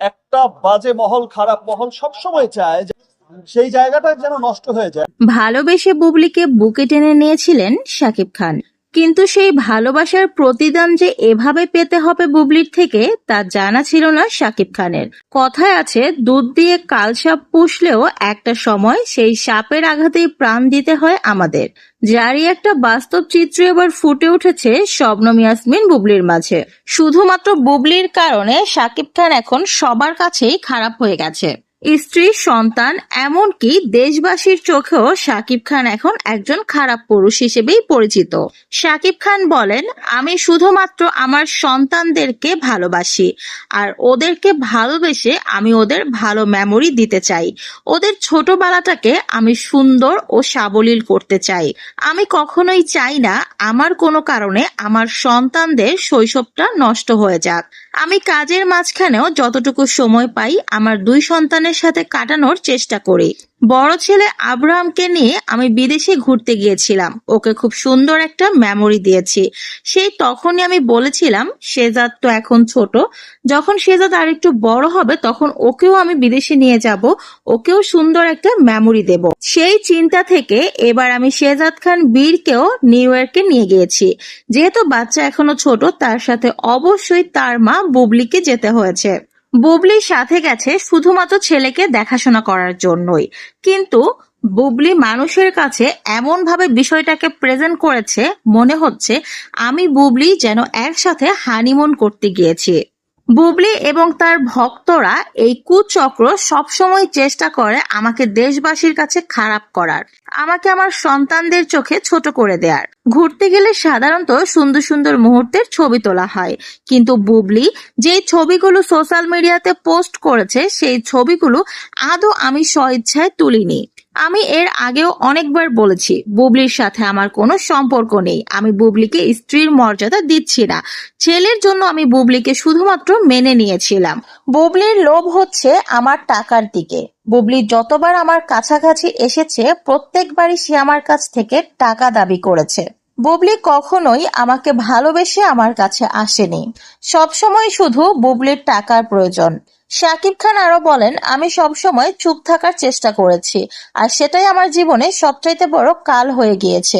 একটা বাজে মহল, খারাপ মহল সবসময় চায় সেই জায়গাটা যেন নষ্ট হয়ে যায়। ভালোবেসে বুবলিকে বুকে টেনে নিয়েছিলেন শাকিব খান। কিন্তু সেই ভালোবাসার প্রতিদান যে এভাবে পেতে হবে বুবলির থেকে, তা জানা ছিল না শাকিব খানের। কথায় আছে, দুধ দিয়ে কালসাপ পুষলেও একটা সময় সেই সাপের আঘাতেই প্রাণ দিতে হয় আমাদের। যারই একটা বাস্তব চিত্র এবার ফুটে উঠেছে শবনম ইয়াসমিন বুবলির মাঝে। শুধুমাত্র বুবলির কারণে শাকিব খান এখন সবার কাছেই খারাপ হয়ে গেছে। স্ত্রী, সন্তান, এমনকি দেশবাসীর চোখেও শাকিব খান এখন একজন খারাপ পুরুষ হিসেবেই পরিচিত। শাকিব খান বলেন, আমি শুধুমাত্র আমার সন্তানদেরকে ভালোবাসি, আর ওদেরকে ভালোবেসে আমি ওদের ভালো মেমোরি দিতে চাই। ওদের ছোটবেলাটাকে আমি সুন্দর ও সাবলীল করতে চাই। আমি কখনোই চাই না আমার কোনো কারণে আমার সন্তানদের শৈশবটা নষ্ট হয়ে যাক। আমি কাজের মাঝখানেও যতটুকু সময় পাই আমার দুই সন্তানের সাথে কাটানোর চেষ্টা করি। বড় ছেলে আব্রাহামকে নিয়ে আমি বিদেশে ঘুরতে গিয়েছিলাম। ওকে খুব সুন্দর একটা মেমোরি দিয়েছি। সেই তখনই আমি বলেছিলাম, শেজাদ তো এখন ছোট। যখন শেজাদ আর একটু বড় হবে, তখন ওকেও আমি বিদেশে নিয়ে যাব। ওকেও সুন্দর একটা মেমোরি দেব। সেই চিন্তা থেকে এবার আমি শেজাদ খান বীরকেও নিউ ইয়র্কে নিয়ে গিয়েছি। যেহেতু বাচ্চা এখনও ছোট, তার সাথে অবশ্যই তার মা বুবলিকে যেতে হয়েছে। বুবলির সাথে গেছে শুধুমাত্র ছেলেকে দেখাশোনা করার জন্যই। কিন্তু বুবলি মানুষের কাছে এমন ভাবে বিষয়টাকে প্রেজেন্ট করেছে, মনে হচ্ছে, আমি বুবলি যেন একসাথে হানিমুন করতে গিয়েছি। বুবলি এবং তার ভক্তরা এই কুচক্র সবসময় চেষ্টা করে আমাকে দেশবাসীর কাছে খারাপ করার, আমাকে আমার সন্তানদের চোখে ছোট করে দেয়ার। ঘুরতে গেলে সাধারণত সুন্দর সুন্দর মুহূর্তের ছবি তোলা হয়, কিন্তু বুবলি যে ছবিগুলো সোশ্যাল মিডিয়াতে পোস্ট করেছে, সেই ছবিগুলো আদৌ আমি স্বইচ্ছায় তুলিনি। আমি এর আগেও অনেকবার বলেছি, বুবলির সাথে আমার কোনো সম্পর্ক নেই। আমি বুবলিকে স্ত্রীর মর্যাদা দিচ্ছি না। ছেলের জন্য আমি বুবলিকে শুধুমাত্র মেনে নিয়েছিলাম। বুবলির লোভ হচ্ছে আমার টাকার দিকে। বুবলি যতবার আমার কাছাকাছি এসেছে, প্রত্যেকবারই সে আমার কাছ থেকে টাকা দাবি করেছে। বুবলি কখনোই আমাকে ভালোবেসে আমার কাছে আসেনি। সবসময় শুধু বুবলির টাকার প্রয়োজন। শাকিব খান আরও বলেন, আমি সবসময় চুপ থাকার চেষ্টা করেছি, আর সেটাই আমার জীবনে সবচাইতে বড় কাল হয়ে গিয়েছে।